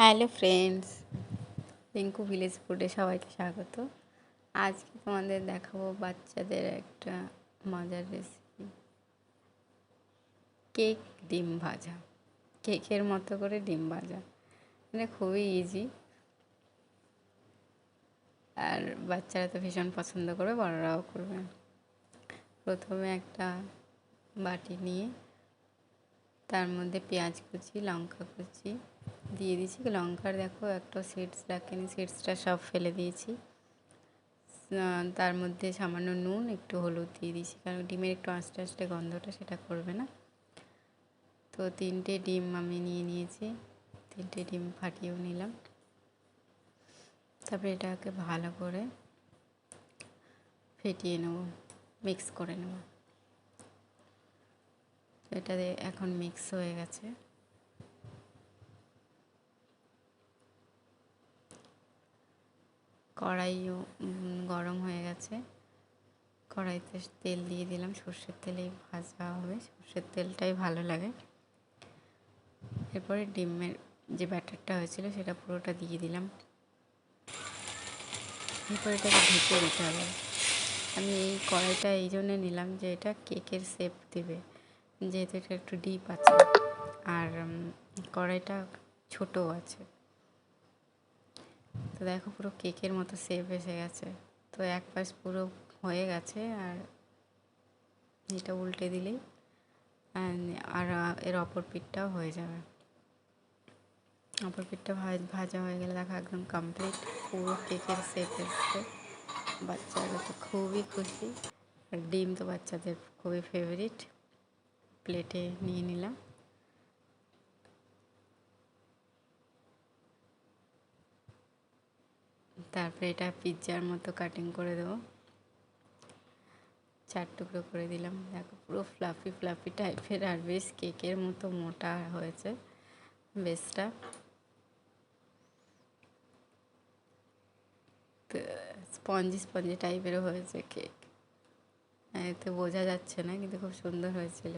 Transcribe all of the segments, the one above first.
Hello friends, Rinku village ফুডে সবাইকে স্বাগত। আজকে তোমাদের দেখাবো বাচ্চাদের একটা মজার রেসিপি কেক ডিম ভাজা। কেকের মতো করে ডিম ভাজা। মানে খুবই ইজি আর বাচ্চারা তো ভীষণ পছন্দ করবে, বড়রাও করবে। প্রথমে একটা বাটি নিয়ে তার মধ্যে পেঁয়াজ কুচি, লঙ্কা কুচি দিয়ে দিয়েছি। লঙ্কার দেখো একটা সিডস রাখেনি সিডসটা সব ফেলে দিয়েছি। তার মধ্যে সামান্য নুন, একটু হলুদ দিয়ে দিয়েছি। কারণ ডিমের একটু আস্তে আস্তে গন্ধটা সেটা করবে না। তো তিনটে ডিম আমি নিয়ে নিয়েছি। তিনটে ডিম ফাটিয়েও নিলাম। তারপরে এটাকে ভালো করে ফেটিয়ে নেব মিক্স করে নেব। এটা এখন মিক্স হয়ে গেছে। কড়াইও গরম হয়ে গেছে। কড়াইতে তেল দিয়ে দিলাম। সর্ষের তেলেই ভাজা হবে। সর্ষের তেলটাই ভালো লাগে। এরপরে ডিমের যে ব্যাটারটা হয়েছিল, সেটা পুরোটা দিয়ে দিলাম। এরপর এটাকে ঢেকে দিতে হবে। আমি এই কড়াইটা এই জন্যে নিলাম যে এটা কেকের শেপ দেবে। যেহেতু এটা একটু ডিপ আছে। আর কড়াইটা ছোটও আছে। তো দেখো পুরো কেকের মতো শেপ এসে গেছে। তো এক পাশ পুরো হয়ে গেছে আর এটা উল্টে দিলেই আর এর অপর পিঠটাও হয়ে যাবে। অপর পিঠটা ভাজা হয়ে গেলে দেখো একদম কমপ্লিট পুরো কেকের শেপ এসছে। বাচ্চারা তো খুবই খুশি। আর ডিম তো বাচ্চাদের খুবই ফেভারিট প্লেটে নিয়ে নিলাম। তারপরে এটা পিৎজার মতো কাটিং করে দেবো। চার টুকরো করে দিলাম। দেখো পুরো ফ্লাফি ফ্লাফি টাইপের আর বেশ কেকের মতো মোটা হয়েছে বেশটা। তো স্পঞ্জি স্পঞ্জি টাইপেরও হয়েছে কেক এতে বোঝা যাচ্ছে না, কিন্তু খুব সুন্দর হয়েছিল।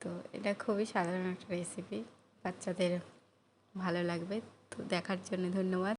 তো এটা খুবই সাধারণ একটা রেসিপি বাচ্চাদের ভালো লাগবে। তো দেখার জন্য ধন্যবাদ।